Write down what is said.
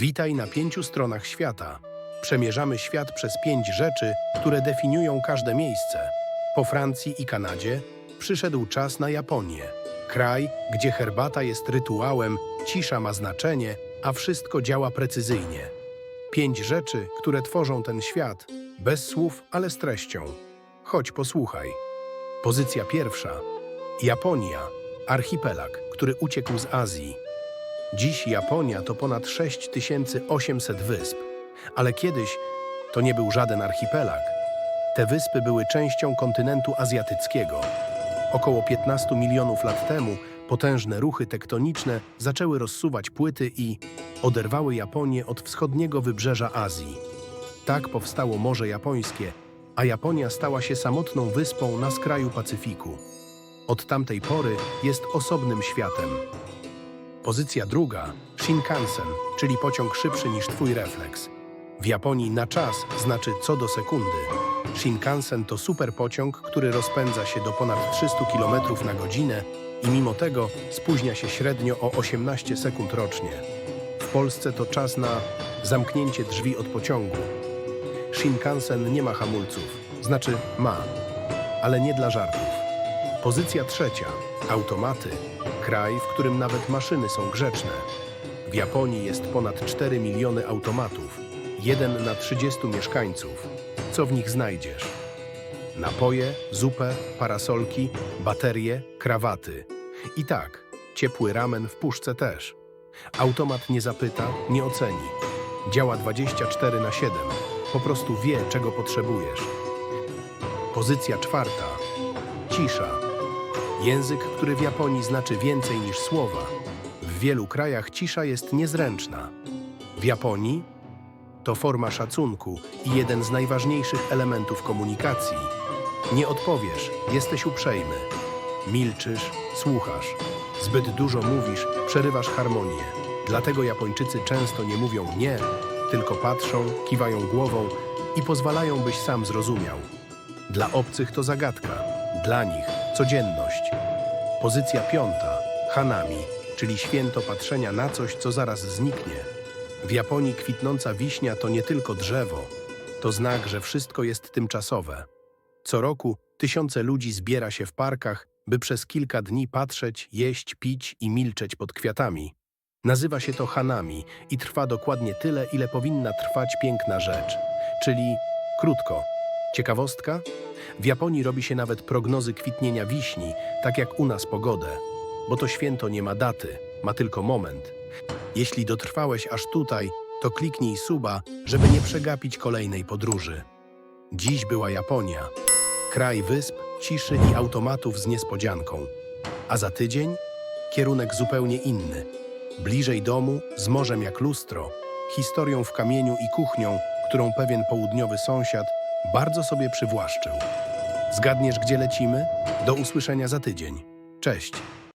Witaj na pięciu stronach świata. Przemierzamy świat przez pięć rzeczy, które definiują każde miejsce. Po Francji i Kanadzie przyszedł czas na Japonię. Kraj, gdzie herbata jest rytuałem, cisza ma znaczenie, a wszystko działa precyzyjnie. Pięć rzeczy, które tworzą ten świat, bez słów, ale z treścią. Chodź, posłuchaj. Pozycja pierwsza. Japonia, archipelag, który uciekł z Azji. Dziś Japonia to ponad 6800 wysp, ale kiedyś to nie był żaden archipelag. Te wyspy były częścią kontynentu azjatyckiego. Około 15 milionów lat temu potężne ruchy tektoniczne zaczęły rozsuwać płyty i oderwały Japonię od wschodniego wybrzeża Azji. Tak powstało Morze Japońskie, a Japonia stała się samotną wyspą na skraju Pacyfiku. Od tamtej pory jest osobnym światem. Pozycja druga Shinkansen, czyli pociąg szybszy niż twój refleks. W Japonii na czas znaczy co do sekundy. Shinkansen to super pociąg, który rozpędza się do ponad 300 km na godzinę i mimo tego spóźnia się średnio o 18 sekund rocznie. W Polsce to czas na zamknięcie drzwi od pociągu. Shinkansen nie ma hamulców, znaczy ma, ale nie dla żartów. Pozycja trzecia. Automaty. Kraj, w którym nawet maszyny są grzeczne. W Japonii jest ponad 4 miliony automatów. Jeden na 30 mieszkańców. Co w nich znajdziesz? Napoje, zupę, parasolki, baterie, krawaty. I tak, ciepły ramen w puszce też. Automat nie zapyta, nie oceni. Działa 24 na 7. Po prostu wie, czego potrzebujesz. Pozycja czwarta. Cisza. Język, który w Japonii znaczy więcej niż słowa. W wielu krajach cisza jest niezręczna. W Japonii to forma szacunku i jeden z najważniejszych elementów komunikacji. Nie odpowiesz, jesteś uprzejmy. Milczysz, słuchasz. Zbyt dużo mówisz, przerywasz harmonię. Dlatego Japończycy często nie mówią nie, tylko patrzą, kiwają głową i pozwalają, byś sam zrozumiał. Dla obcych to zagadka, dla nich codzienność. Pozycja piąta Hanami, czyli święto patrzenia na coś, co zaraz zniknie. W Japonii kwitnąca wiśnia to nie tylko drzewo, to znak, że wszystko jest tymczasowe. Co roku tysiące ludzi zbiera się w parkach, by przez kilka dni patrzeć, jeść, pić i milczeć pod kwiatami. Nazywa się to Hanami i trwa dokładnie tyle, ile powinna trwać piękna rzecz. Czyli krótko. Ciekawostka? W Japonii robi się nawet prognozy kwitnienia wiśni, tak jak u nas pogodę. Bo to święto nie ma daty, ma tylko moment. Jeśli dotrwałeś aż tutaj, to kliknij suba, żeby nie przegapić kolejnej podróży. Dziś była Japonia. Kraj wysp, ciszy i automatów z niespodzianką. A za tydzień kierunek zupełnie inny. Bliżej domu, z morzem jak lustro, historią w kamieniu i kuchnią, którą pewien południowy sąsiad bardzo sobie przywłaszczył. Zgadniesz, gdzie lecimy? Do usłyszenia za tydzień. Cześć!